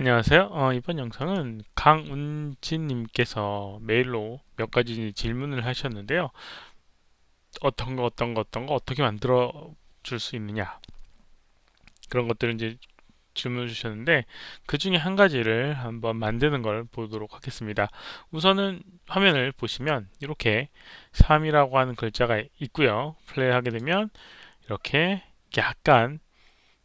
안녕하세요. 어, 이번 영상은 강운진님께서 메일로 몇 가지 질문을 하셨는데요. 어떤 거, 어떤 거, 어떤 거 어떻게 만들어 줄 수 있느냐. 그런 것들을 이제 질문을 주셨는데 그 중에 한 가지를 한번 만드는 걸 보도록 하겠습니다. 우선은 화면을 보시면 이렇게 3이라고 하는 글자가 있고요. 플레이 하게 되면 이렇게 약간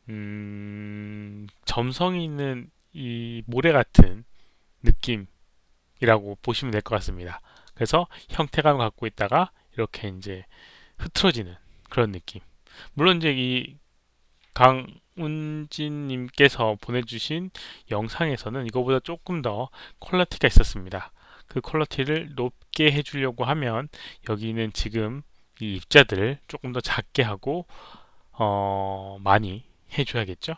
음, 점성이 있는 이 모래 같은 느낌이라고 보시면 될 것 같습니다. 그래서 형태감을 갖고 있다가 이렇게 이제 흐트러지는 그런 느낌. 물론 이제 이 강운진님께서 보내주신 영상에서는 이거보다 조금 더 퀄러티가 있었습니다. 그 퀄러티를 높게 해주려고 하면 여기는 지금 이 입자들을 조금 더 작게 하고 어, 많이 해줘야겠죠.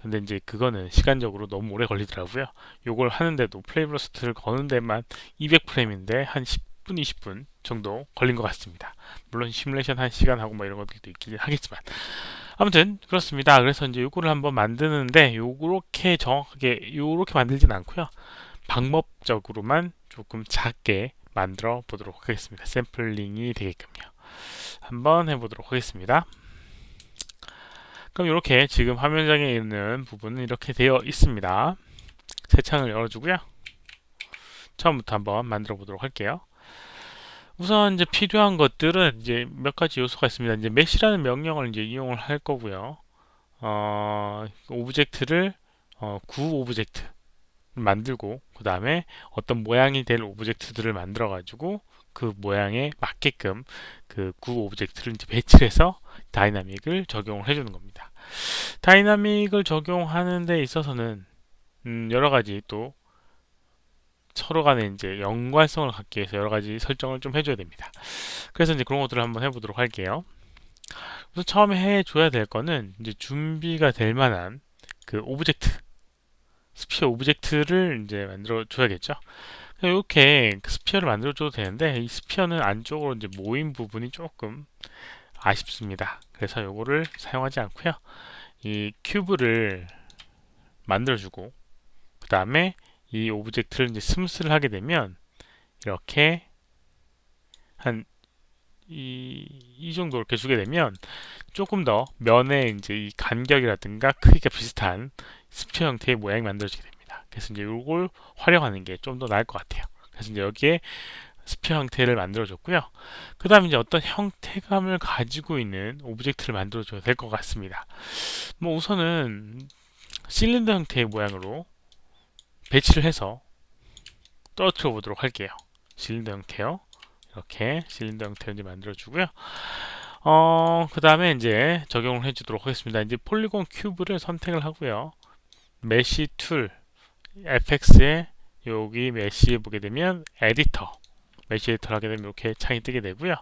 근데 이제 그거는 시간적으로 너무 오래 걸리더라고요. 요걸 하는데도 플레이브러스트를 거는 데만 200프레임인데 한 10분, 20분 정도 걸린 것 같습니다. 물론 시뮬레이션 1시간 하고 뭐 이런 것들도 있긴 하겠지만. 아무튼 그렇습니다. 그래서 이제 요거를 한번 만드는데 요렇게 정확하게 요렇게 만들진 않고요. 방법적으로만 조금 작게 만들어 보도록 하겠습니다. 샘플링이 되게끔요. 한번 해보도록 하겠습니다. 그럼 이렇게 지금 화면상에 있는 부분은 이렇게 되어 있습니다. 새 창을 열어주고요. 처음부터 한번 만들어 보도록 할게요. 우선 이제 필요한 것들은 이제 몇 가지 요소가 있습니다. 이제 메시라는 명령을 이제 이용을 할 거고요. 어, 오브젝트를 어, 구 오브젝트 만들고 그 다음에 어떤 모양이 될 오브젝트들을 만들어 가지고 그 모양에 맞게끔 그 구 오브젝트를 이제 배치해서 다이나믹을 적용을 해주는 겁니다. 다이나믹을 적용하는 데 있어서는 음 여러 가지 또 서로 간에 이제 연관성을 갖기 위해서 여러 가지 설정을 좀 해줘야 됩니다. 그래서 이제 그런 것들을 한번 해보도록 할게요. 우선 처음에 해줘야 될 거는 이제 준비가 될 만한 그 오브젝트, 스피어 오브젝트를 이제 만들어 줘야겠죠. 이렇게 스피어를 만들어 줘도 되는데 이 스피어는 안쪽으로 이제 모인 부분이 조금 아쉽습니다. 그래서 요거를 사용하지 않고요. 이 큐브를 만들어주고 그 다음에 이 오브젝트를 이제 스무스를 하게 되면 이렇게 한 이, 이 정도 이렇게 주게 되면 조금 더 면의 이제 이 간격이라든가 크기가 비슷한 스피어 형태의 모양이 만들어지게 됩니다. 그래서 이제 이걸 활용하는 게 좀 더 나을 것 같아요. 그래서 이제 여기에 스피어 형태를 만들어줬고요. 그 다음에 이제 어떤 형태감을 가지고 있는 오브젝트를 만들어줘야 될 것 같습니다. 뭐 우선은 실린더 형태의 모양으로 배치를 해서 떨어뜨려 보도록 할게요. 실린더 형태요. 이렇게 실린더 형태를 만들어주고요. 어, 그 다음에 이제 적용을 해주도록 하겠습니다. 이제 폴리곤 큐브를 선택을 하고요. 메시 툴, FX에 여기 메시에 보게 되면 에디터 메시 에디터를 하게 되면 이렇게 창이 뜨게 되고요.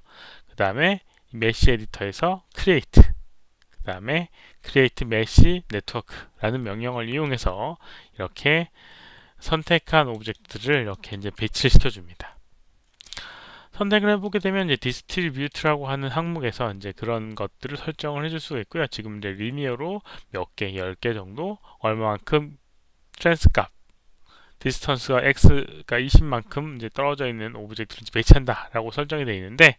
그 다음에 메시 에디터에서 create 그 다음에 create mesh network라는 명령을 이용해서 이렇게 선택한 오브젝트를 이렇게 이제 배치를 시켜줍니다. 선택을 해보게 되면 이제 디스트리뷰트라고 하는 항목에서 이제 그런 것들을 설정을 해줄 수가 있고요. 지금 이제 리니어로 몇 개, 10개 정도 얼마만큼 트랜스 값 디스턴스가 x가 20만큼 이제 떨어져 있는 오브젝트를 배치한다 라고 설정이 되어 있는데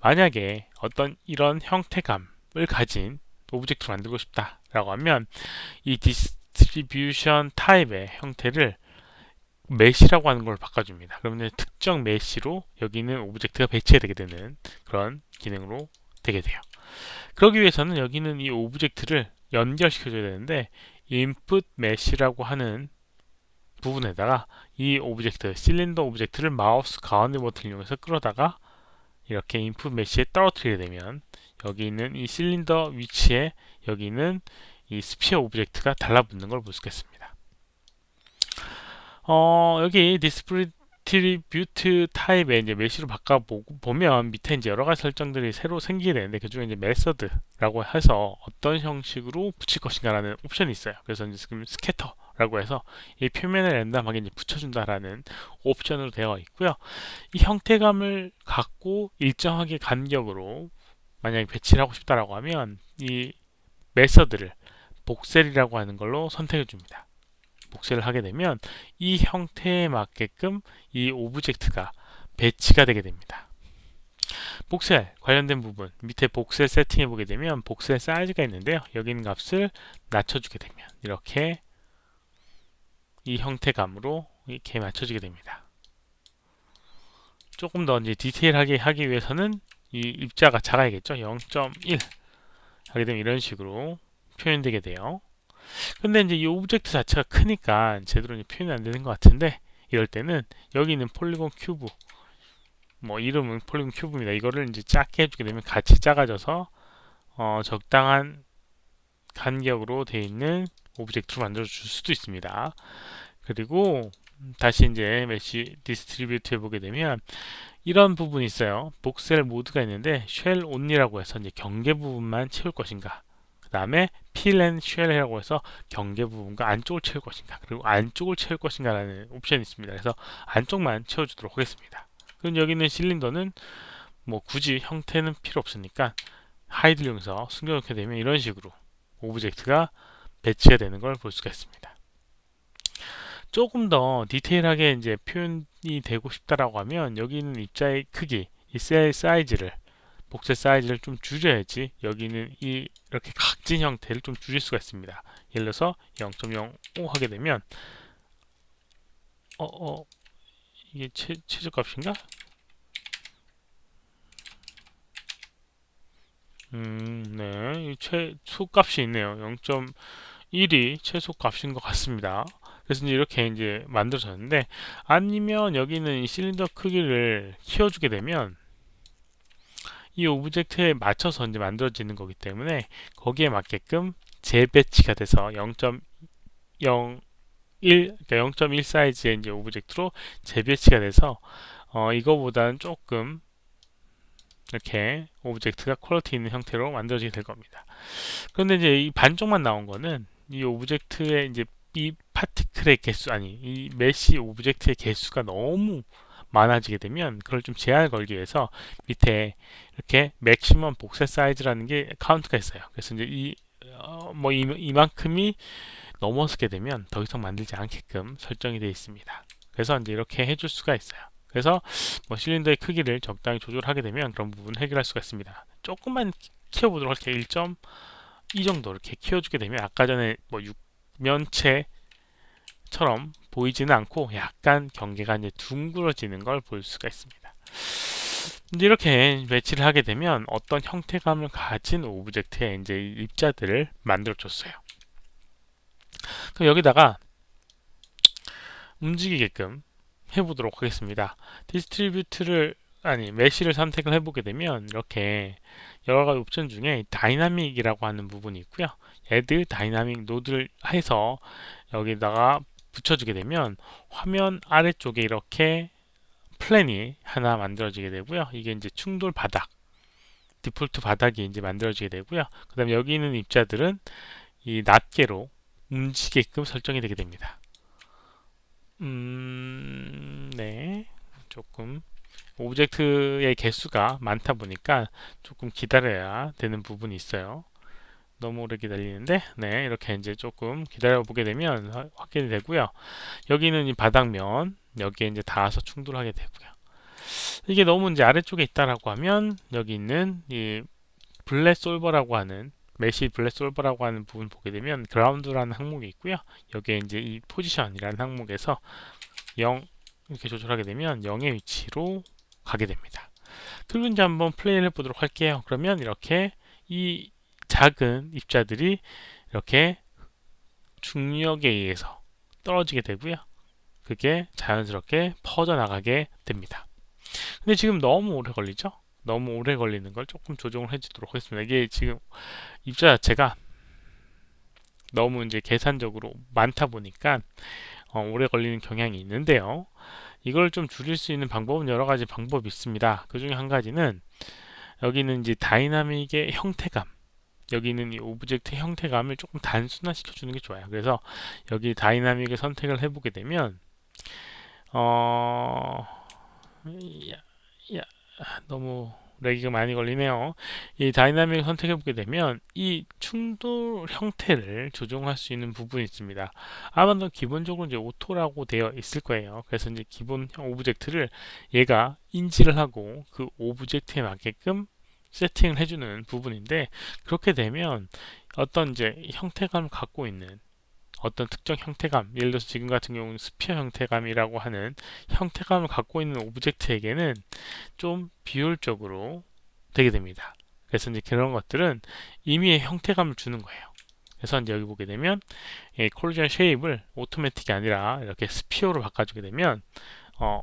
만약에 어떤 이런 형태감을 가진 오브젝트를 만들고 싶다 라고 하면 이 디스트리뷰션 타입의 형태를 메시라고 하는 걸 바꿔줍니다. 그러면 특정 메시로 여기 있는 오브젝트가 배치되게 되는 그런 기능으로 되게 돼요. 그러기 위해서는 여기는 이 오브젝트를 연결시켜줘야 되는데 input mesh라고 하는 부분에다가 이 오브젝트, 실린더 오브젝트를 마우스 가운데 버튼을 이용해서 끌어다가 이렇게 인풋 메시에 떨어뜨리게 되면 여기 있는 이 실린더 위치에 여기 있는 이 스피어 오브젝트가 달라붙는 걸 볼 수 있겠습니다. 어, 여기 디스플레이 트리뷰트 타입의 이제 메시로 바꿔 보면 밑에 이제 여러 가지 설정들이 새로 생기게 되는데 그 중에 이제 메서드라고 해서 어떤 형식으로 붙일 것인가라는 옵션이 있어요. 그래서 이제 지금 스캐터 라고 해서 이 표면에 랜덤하게 붙여준다라는 옵션으로 되어 있고요. 이 형태감을 갖고 일정하게 간격으로 만약에 배치를 하고 싶다라고 하면 이 메서드를 복셀이라고 하는 걸로 선택해 줍니다. 복사를 하게 되면 이 형태에 맞게끔 이 오브젝트가 배치가 되게 됩니다. 복셀 관련된 부분 밑에 복셀 세팅해 보게 되면 복셀 사이즈가 있는데요. 여기 있는 값을 낮춰주게 되면 이렇게 이 형태감으로 이렇게 맞춰지게 됩니다. 조금 더 이제 디테일하게 하기 위해서는 이 입자가 작아야겠죠. 0.1 하게 되면 이런 식으로 표현되게 돼요. 근데 이제 이 오브젝트 자체가 크니까 제대로 표현이 안 되는 것 같은데 이럴 때는 여기 있는 폴리곤 큐브 뭐 이름은 폴리곤 큐브입니다. 이거를 이제 작게 해주게 되면 같이 작아져서 어 적당한 간격으로 되어 있는 오브젝트로 만들어 줄 수도 있습니다. 그리고 다시 이제 메시 디스트리뷰트 해보게 되면 이런 부분이 있어요. 복셀 모드가 있는데 쉘 온리라고 해서 이제 경계 부분만 채울 것인가 그 다음에 필앤 쉘이라고 해서 경계 부분과 안쪽을 채울 것인가 그리고 안쪽을 채울 것인가 라는 옵션이 있습니다. 그래서 안쪽만 채워주도록 하겠습니다. 그럼 여기 있는 실린더는 뭐 굳이 형태는 필요 없으니까 하이드를 이용해서 숨겨놓게 되면 이런 식으로 오브젝트가 배치가 되는 걸 볼 수가 있습니다. 조금 더 디테일하게 이제 표현이 되고 싶다라고 하면 여기 있는 입자의 크기, 이 셀 사이즈를 복제 사이즈를 좀 줄여야지 여기는 이 이렇게 각진 형태를 좀 줄일 수가 있습니다. 예를 들어서 0.05 하게 되면 어, 어 이게 최, 최저값인가? 음, 네. 최소값이 있네요. 0.1이 최소 값인 것 같습니다. 그래서 이제 이렇게 이제 만들어졌는데 아니면 여기는 이 실린더 크기를 키워주게 되면 이 오브젝트에 맞춰서 이제 만들어지는 거기 때문에 거기에 맞게끔 재배치가 돼서 0.01 그러니까 0.1 사이즈의 이제 오브젝트로 재배치가 돼서 어, 이거보다는 조금 이렇게 오브젝트가 퀄리티 있는 형태로 만들어지게 될 겁니다. 그런데 이제 이 반쪽만 나온 거는 이 오브젝트의 이제 이 파티클의 개수 아니 이 메시 오브젝트의 개수가 너무 많아지게 되면 그걸 좀 제한을 걸기 위해서 밑에 이렇게 맥시멈 복사 사이즈라는 게 카운트가 있어요. 그래서 이제 이 어, 뭐 이, 만큼이 넘어서게 되면 더 이상 만들지 않게끔 설정이 되어 있습니다. 그래서 이제 이렇게 해줄 수가 있어요. 그래서 뭐 실린더의 크기를 적당히 조절하게 되면 그런 부분 해결할 수가 있습니다. 조금만 키워보도록 할게요. 1.2 정도 이렇게 키워주게 되면 아까 전에 뭐 육면체처럼 보이지는 않고 약간 경계가 이제 둥그러지는 걸 볼 수가 있습니다. 이제 이렇게 배치를 하게 되면 어떤 형태감을 가진 오브젝트의 이제 입자들을 만들어 줬어요. 그럼 여기다가 움직이게끔 해보도록 하겠습니다. 디스트리뷰트를 아니 메시를 선택을 해보게 되면 이렇게 여러 가지 옵션 중에 다이나믹이라고 하는 부분이 있고요. add 다이나믹 노드를 해서 여기다가 붙여주게 되면 화면 아래쪽에 이렇게 플랜이 하나 만들어지게 되고요. 이게 이제 충돌 바닥, 디폴트 바닥이 이제 만들어지게 되고요. 그 다음에 여기 있는 입자들은 이 낱개로 움직이게끔 설정이 되게 됩니다. 음, 네. 조금 오브젝트의 개수가 많다 보니까 조금 기다려야 되는 부분이 있어요. 너무 오래 기다리는데 네 이렇게 이제 조금 기다려 보게 되면 확인이 되고요. 여기는 이 바닥면 여기에 이제 닿아서 충돌하게 되고요. 이게 너무 이제 아래쪽에 있다라고 하면 여기 있는 이 블랙 솔버라고 하는 메시 블랙 솔버라고 하는 부분 보게 되면 그라운드라는 항목이 있고요. 여기에 이제 이 포지션이라는 항목에서 0 이렇게 조절하게 되면 0의 위치로 가게 됩니다 그리고 이제 한번 플레이를 해보도록 할게요 그러면 이렇게 이 작은 입자들이 이렇게 중력에 의해서 떨어지게 되고요. 그게 자연스럽게 퍼져나가게 됩니다. 근데 지금 너무 오래 걸리죠? 너무 오래 걸리는 걸 조금 조정을 해주도록 하겠습니다. 이게 지금 입자 자체가 너무 이제 계산적으로 많다 보니까 어, 오래 걸리는 경향이 있는데요. 이걸 좀 줄일 수 있는 방법은 여러 가지 방법이 있습니다. 그 중에 한 가지는 여기는 이제 다이나믹의 형태감 여기 있는 이 오브젝트 형태감을 조금 단순화시켜 주는 게 좋아요. 그래서 여기 다이나믹을 선택을 해보게 되면 어... 야, 야, 너무 렉이 많이 걸리네요. 이 다이나믹 선택해 보게 되면 이 충돌 형태를 조정할 수 있는 부분이 있습니다. 아마도 기본적으로 이제 오토라고 되어 있을 거예요. 그래서 이제 기본 오브젝트를 얘가 인지를 하고 그 오브젝트에 맞게끔 세팅을 해주는 부분인데 그렇게 되면 어떤 이제 형태감을 갖고 있는 어떤 특정 형태감, 예를 들어서 지금 같은 경우는 스피어 형태감이라고 하는 형태감을 갖고 있는 오브젝트에게는 좀 비효율적으로 되게 됩니다. 그래서 이제 그런 것들은 임의의 형태감을 주는 거예요. 그래서 이제 여기 보게 되면 이 콜리전 쉐입을 오토매틱이 아니라 이렇게 스피어로 바꿔주게 되면 어,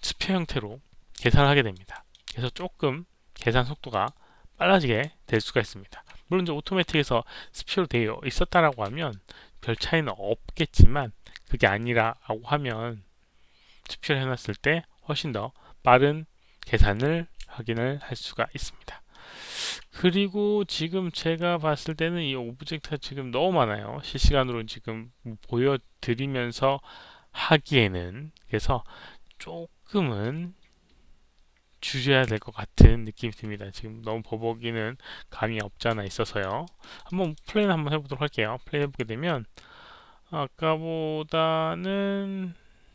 스피어 형태로 계산을 하게 됩니다. 그래서 조금 계산 속도가 빨라지게 될 수가 있습니다. 물론 이제 오토매틱에서 스피어로 되어 있었다라고 하면 별 차이는 없겠지만 그게 아니라고 하면 스피어를 해놨을 때 훨씬 더 빠른 계산을 확인을 할 수가 있습니다. 그리고 지금 제가 봤을 때는 이 오브젝트가 지금 너무 많아요. 실시간으로 지금 보여드리면서 하기에는 그래서 조금은 줄여야 될 것 같은 느낌이 듭니다. 지금 너무 버벅이는 감이 없지 않아 있어서요. 한번 플레이 한번 해보도록 할게요. 플레이 해보게 되면 아까보다는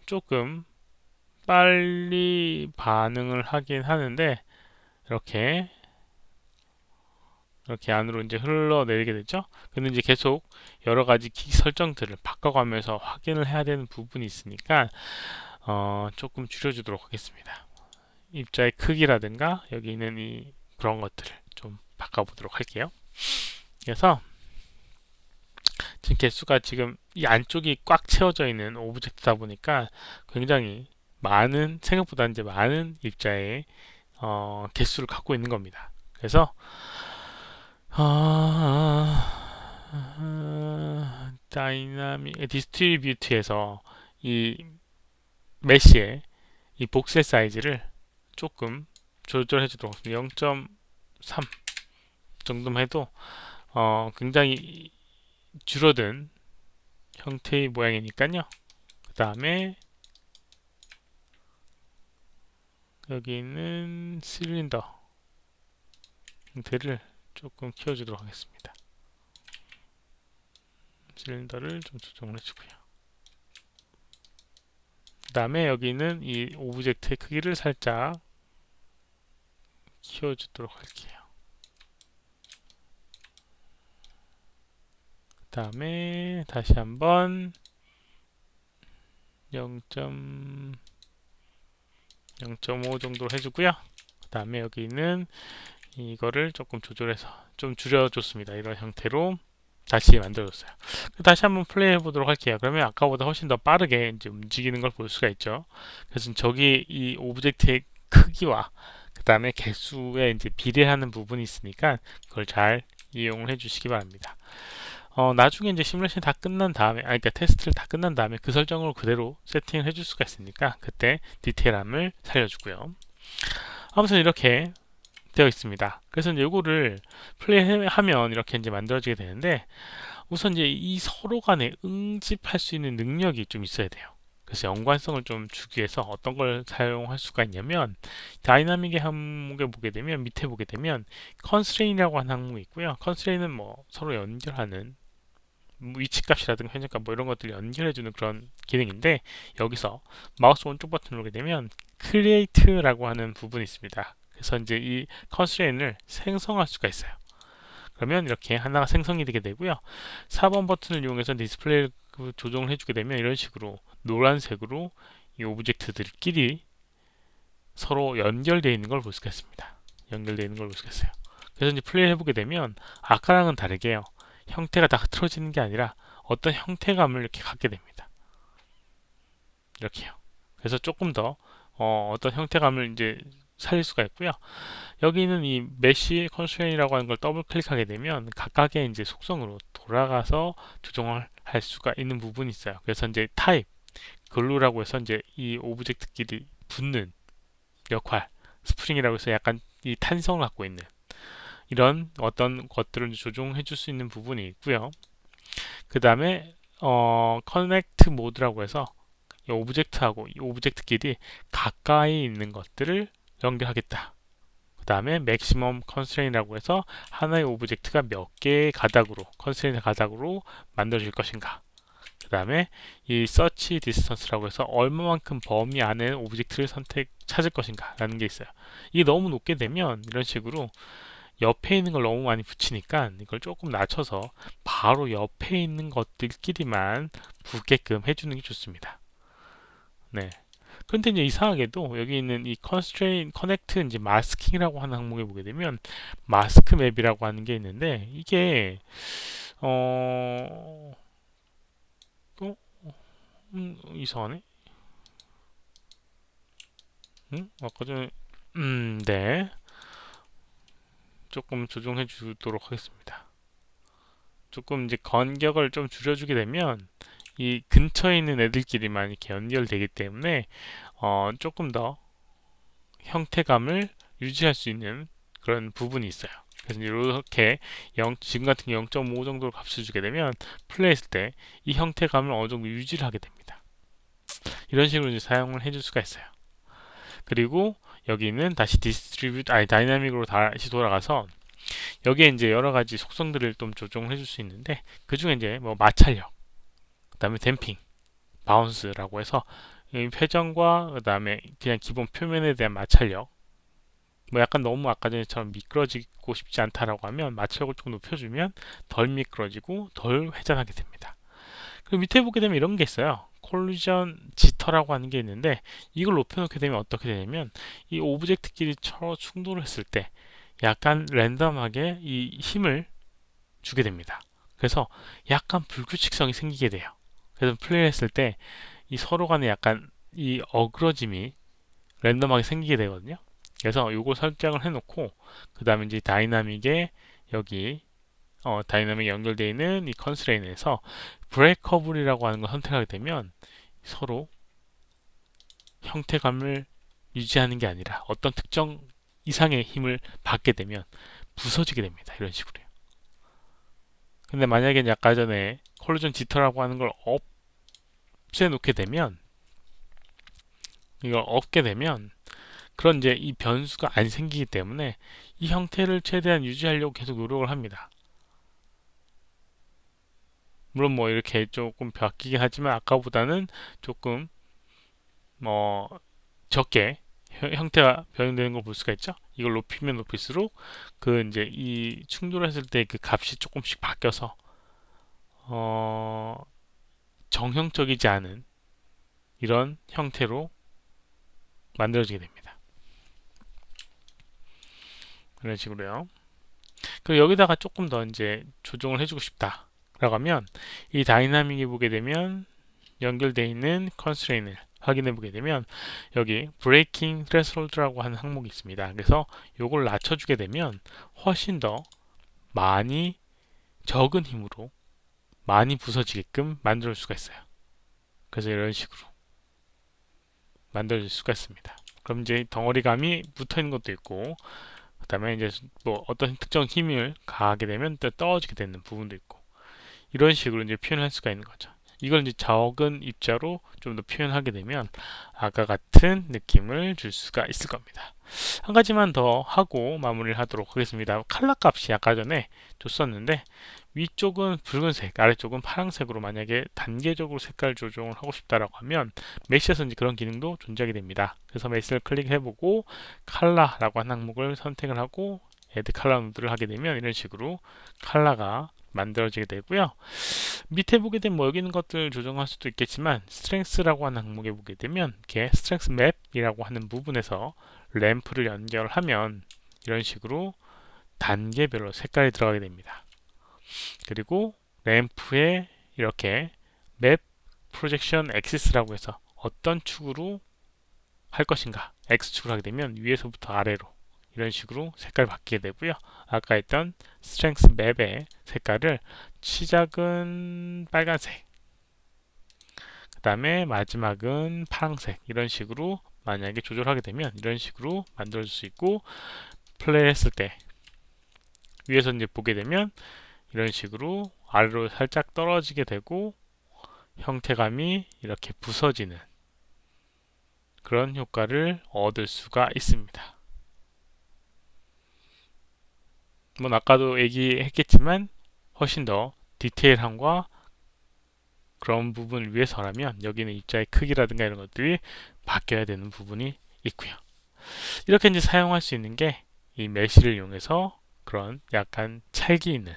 조금 빨리 반응을 하긴 하는데 이렇게 이렇게 안으로 이제 흘러내리게 되죠. 근데 이제 계속 여러 가지 키 설정들을 바꿔가면서 확인을 해야 되는 부분이 있으니까 어, 조금 줄여주도록 하겠습니다. 입자의 크기라든가 여기 있는 이 그런 것들을 좀 바꿔보도록 할게요. 그래서 지금 개수가 지금 이 안쪽이 꽉 채워져 있는 오브젝트다 보니까 굉장히 많은 생각보다 이제 많은 입자의 어, 개수를 갖고 있는 겁니다. 그래서 어, 어, 다이나믹 디스트리뷰트에서 이 메시의 이 복셀 사이즈를 조금 조절해 주도록 하겠습니다. 0.3 정도만 해도 어, 굉장히 줄어든 형태의 모양이니까요. 그 다음에 여기는 실린더 형태를 조금 키워주도록 하겠습니다. 실린더를 좀 조정을 해주고요. 그 다음에 여기는 이 오브젝트의 크기를 살짝 키워주도록 할게요. 그 다음에 다시 한번 0.0.5 정도로 해주고요. 그 다음에 여기는 이거를 조금 조절해서 좀 줄여줬습니다. 이런 형태로 다시 만들어줬어요. 다시 한번 플레이 해보도록 할게요. 그러면 아까보다 훨씬 더 빠르게 이제 움직이는 걸 볼 수가 있죠. 그래서 저기 이 오브젝트의 크기와 그 다음에 개수에 이제 비례하는 부분이 있으니까 그걸 잘 이용을 해주시기 바랍니다. 어, 나중에 이제 시뮬레이션 다 끝난 다음에, 아, 그러니까 테스트를 다 끝난 다음에 그 설정으로 그대로 세팅을 해줄 수가 있으니까 그때 디테일함을 살려주고요. 아무튼 이렇게 되어 있습니다. 그래서 이제 이거를 플레이하면 이렇게 이제 만들어지게 되는데 우선 이제 이 서로 간에 응집할 수 있는 능력이 좀 있어야 돼요. 그래서 연관성을 좀 주기 위해서 어떤 걸 사용할 수가 있냐면 다이나믹의 항목에 보게 되면 밑에 보게 되면 컨스트레인이라고 하는 항목이 있고요. 컨스트레인은 뭐 서로 연결하는 위치값이라든가 현재값 뭐 이런 것들을 연결해주는 그런 기능인데 여기서 마우스 오른쪽 버튼 누르게 되면 크리에이트라고 하는 부분이 있습니다. 그래서 이제 이 컨스트레인을 생성할 수가 있어요. 그러면 이렇게 하나가 생성이 되게 되고요. 4번 버튼을 이용해서 디스플레이를 조정을 해주게 되면 이런 식으로 노란색으로 이 오브젝트들끼리 서로 연결되어 있는 걸 볼 수가 있습니다. 연결되어 있는 걸 볼 수가 있어요. 그래서 이제 플레이 해보게 되면 아까랑은 다르게요. 형태가 다 흐트러지는 게 아니라 어떤 형태감을 이렇게 갖게 됩니다. 이렇게요. 그래서 조금 더 어, 떤 형태감을 이제 살릴 수가 있고요. 여기 있는 이 메시 컨스트레인이라고 하는 걸 더블 클릭하게 되면 각각의 이제 속성으로 돌아가서 조정을 할 수가 있는 부분이 있어요. 그래서 이제 타입, 글루라고 해서 이제 이 오브젝트끼리 붙는 역할, 스프링이라고 해서 약간 이 탄성을 갖고 있는 이런 어떤 것들을 조정해 줄 수 있는 부분이 있고요. 그 다음에 어, 커넥트 모드라고 해서 이 오브젝트하고 이 오브젝트끼리 가까이 있는 것들을 연결하겠다 다음에 maximum constraint이라고 해서 하나의 오브젝트가 몇 개의 가닥으로 constraint 가닥으로 만들어질 것인가 그 다음에 이 search distance라고 해서 얼마만큼 범위 안에 오브젝트를 선택 찾을 것인가 라는 게 있어요 이게 너무 높게 되면 이런 식으로 옆에 있는 걸 너무 많이 붙이니까 이걸 조금 낮춰서 바로 옆에 있는 것들끼리만 붙게끔 해주는 게 좋습니다 네. 그런데 이제 이상하게도 여기 있는 이 constraint connect 이제 마스킹이라고 하는 항목에 보게 되면 마스크 맵이라고 하는 게 있는데 이게 어, 어? 음, 이상하네. 음? 아까 전에 음, 네. 조금 조정해 주도록 하겠습니다. 조금 이제 간격을 좀 줄여주게 되면 이 근처에 있는 애들끼리만 이렇게 연결되기 때문에 어, 조금 더 형태감을 유지할 수 있는 그런 부분이 있어요. 그래서 이렇게 0, 지금 같은 게0.5 정도로 값을 주게 되면 플레이했을 때 이 형태감을 어느 정도 유지를 하게 됩니다. 이런 식으로 이제 사용을 해줄 수가 있어요. 그리고 여기는 다시 디스트리뷰트 아니 다이나믹으로 다시 돌아가서 여기에 이제 여러 가지 속성들을 좀 조정을 해줄 수 있는데 그 중에 이제 뭐 마찰력 그 다음에 댐핑, 바운스라고 해서 회전과 그 다음에 그냥 기본 표면에 대한 마찰력 뭐 약간 너무 아까 전에처럼 미끄러지고 싶지 않다라고 하면 마찰력을 조금 높여주면 덜 미끄러지고 덜 회전하게 됩니다. 그리고 밑에 보게 되면 이런 게 있어요. 콜루전 지터라고 하는 게 있는데 이걸 높여놓게 되면 어떻게 되냐면 이 오브젝트끼리 서로 충돌을 했을 때 약간 랜덤하게 이 힘을 주게 됩니다. 그래서 약간 불규칙성이 생기게 돼요. 그래서 플레이를 했을 때 이 서로 간에 약간 이 어그러짐이 랜덤하게 생기게 되거든요. 그래서 이걸 설정을 해놓고 그 다음에 이제 다이나믹에 여기 어, 다이나믹 연결되어 있는 이 컨스트레인에서 브레이커블이라고 하는 걸 선택하게 되면 서로 형태감을 유지하는 게 아니라 어떤 특정 이상의 힘을 받게 되면 부서지게 됩니다. 이런 식으로요. 근데 만약에 아까 전에 콜루전 지터라고 하는 걸 없애놓게 되면 이걸 없게 되면 그런 이제 이 변수가 안 생기기 때문에 이 형태를 최대한 유지하려고 계속 노력을 합니다. 물론 뭐 이렇게 조금 바뀌긴 하지만 아까보다는 조금 뭐 적게 형태가 변형되는 걸 볼 수가 있죠. 이걸 높이면 높일수록 그 이제 이 충돌했을 때 그 값이 조금씩 바뀌어서 어 정형적이지 않은 이런 형태로 만들어지게 됩니다. 이런 식으로요. 그리고 여기다가 조금 더 이제 조정을 해주고 싶다. 라고 하면 이 다이나믹에 보게 되면 연결되어 있는 컨스트레인을 확인해 보게 되면 여기 브레이킹 threshold라고 하는 항목이 있습니다. 그래서 이걸 낮춰주게 되면 훨씬 더 많이 적은 힘으로 많이 부서지게끔 만들 수가 있어요. 그래서 이런 식으로 만들어질 수가 있습니다. 그럼 이제 덩어리감이 붙어 있는 것도 있고 그 다음에 이제 뭐 어떤 특정 힘을 가하게 되면 또 떨어지게 되는 부분도 있고 이런 식으로 이제 표현할 수가 있는 거죠. 이걸 이제 적은 입자로 좀 더 표현하게 되면 아까 같은 느낌을 줄 수가 있을 겁니다. 한 가지만 더 하고 마무리를 하도록 하겠습니다. 칼라 값이 아까 전에 줬었는데 위쪽은 붉은색, 아래쪽은 파란색으로 만약에 단계적으로 색깔 조정을 하고 싶다라고 하면 메시에서 이제 그런 기능도 존재하게 됩니다. 그래서 메시를 클릭해보고 칼라라고 하는 항목을 선택을 하고 애드 칼라 노드를 하게 되면 이런 식으로 칼라가 만들어지게 되고요. 밑에 보게 되면 뭐 여기 있는 것들 조정할 수도 있겠지만 스트렝스라고 하는 항목에 보게 되면 이렇게 스트렝스 맵이라고 하는 부분에서 램프를 연결하면 이런 식으로 단계별로 색깔이 들어가게 됩니다. 그리고 램프에 이렇게 맵 프로젝션 엑시스라고 해서 어떤 축으로 할 것인가 X축을 하게 되면 위에서부터 아래로 이런 식으로 색깔 바뀌게 되고요. 아까 했던 스트렝스 맵의 색깔을 시작은 빨간색 그 다음에 마지막은 파란색 이런 식으로 만약에 조절하게 되면 이런 식으로 만들어줄 수 있고 플레이 했을 때 위에서 이제 보게 되면 이런 식으로 아래로 살짝 떨어지게 되고 형태감이 이렇게 부서지는 그런 효과를 얻을 수가 있습니다. 뭐 아까도 얘기했겠지만 훨씬 더 디테일함과 그런 부분을 위해서라면 여기는 입자의 크기라든가 이런 것들이 바뀌어야 되는 부분이 있고요. 이렇게 이제 사용할 수 있는 게 이 메시를 이용해서 그런 약간 찰기 있는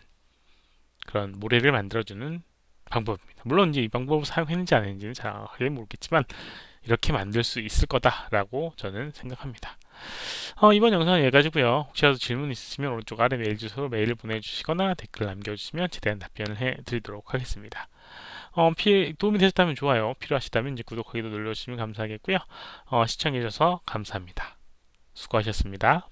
그런 모래를 만들어주는 방법입니다. 물론 이제 이 방법을 사용했는지 안 했는지는 정확하게 모르겠지만 이렇게 만들 수 있을 거다라고 저는 생각합니다. 어, 이번 영상은 여기까지고요. 혹시라도 질문 있으시면 오른쪽 아래 메일 주소로 메일을 보내주시거나 댓글 남겨주시면 최대한 답변을 해드리도록 하겠습니다. 어, 피, 도움이 되셨다면 좋아요. 필요하시다면 이제 구독하기도 눌러주시면 감사하겠고요. 어, 시청해주셔서 감사합니다. 수고하셨습니다.